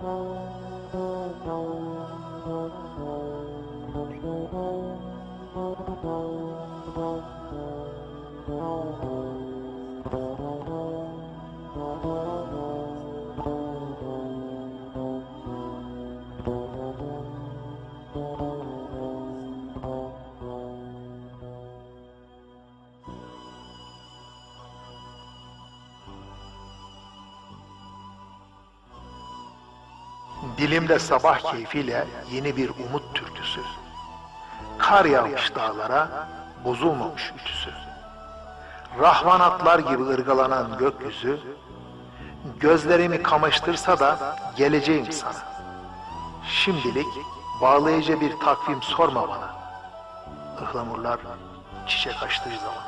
Oh. Dilimde sabah keyfiyle yeni bir umut türküsü. Kar yağmış dağlara, bozulmamış ütüsü. Rahvanatlar gibi ırgalanan gökyüzü, gözlerimi kamaştırsa da geleceğim sana. Şimdilik bağlayıcı bir takvim sorma bana. Ihlamurlar çiçek açtığı zaman.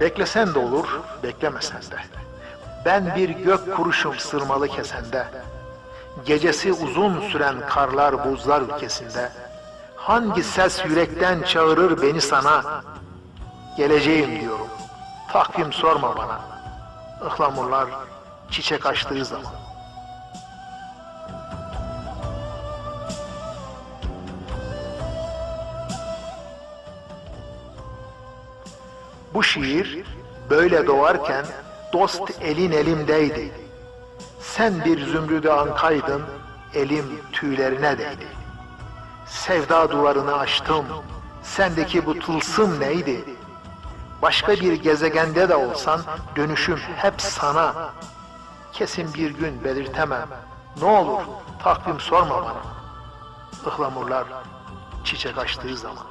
Beklesen de olur, beklemesen de. Ben bir gök kuruşum sırmalı kesende. Gecesi uzun süren karlar buzlar ülkesinde. Hangi ses yürekten çağırır beni sana? Geleceğim diyorum. Takvim sorma bana. Ihlamurlar çiçek açtığı zaman. Bu şiir böyle doğarken dost elin elimdeydi. Sen bir zümrüde ankaydın, elim tüylerine değdi. Sevda duvarını açtım, sendeki bu tılsım neydi? Başka bir gezegende de olsan dönüşüm hep sana. Kesin bir gün belirtemem. Ne olur takvim sorma bana. Ihlamurlar çiçek açtığı zaman.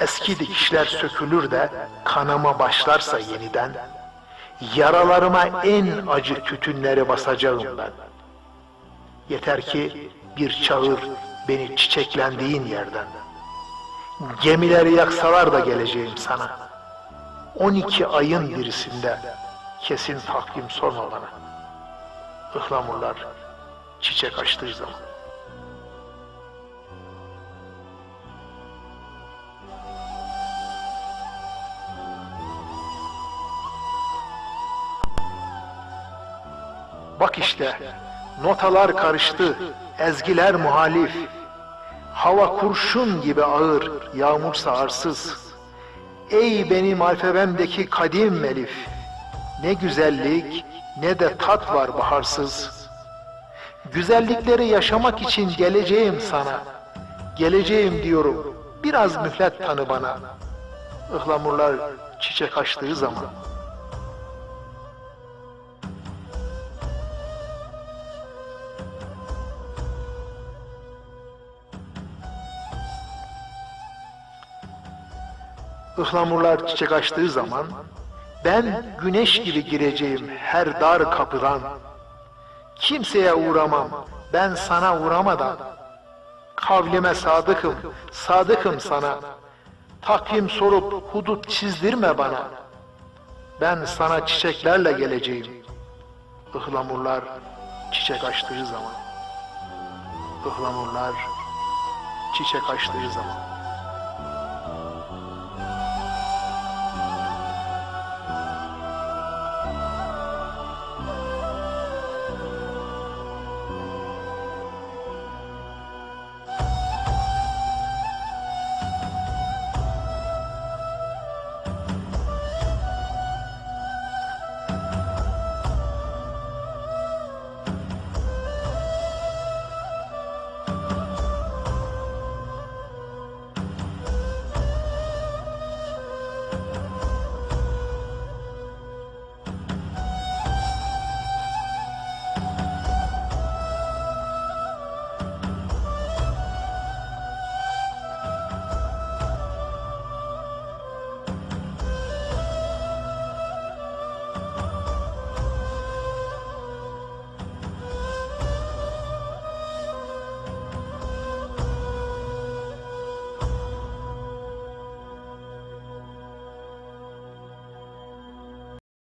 Eski dikişler sökülür de kanama başlarsa yeniden, yaralarıma en acı tütünleri basacağım ben. Yeter ki bir çağır beni çiçeklendiğin yerden. Gemileri yaksalar da geleceğim sana. 12 ayın birisinde kesin takvim sorma bana. Ihlamurlar çiçek açtığı zaman. Bak işte notalar karıştı, ezgiler muhalif. Hava kurşun gibi ağır, yağmursa arsız. Ey benim alfabemdeki kadim elif. Ne güzellik ne de tat var baharsız. Güzellikleri yaşamak için geleceğim sana. Geleceğim diyorum. Biraz mühlet tanı bana. Ihlamurlar çiçek açtığı zaman. Ihlamurlar çiçek açtığı zaman ben güneş gibi gireceğim her dar kapıdan. Kimseye uğramam, ben sana uğramadan. Kavlime sadıkım, sadıkım sana. Takvim sorup hudut çizdirme bana. Ben sana çiçeklerle geleceğim. Ihlamurlar çiçek açtığı zaman. Ihlamurlar çiçek açtığı zaman.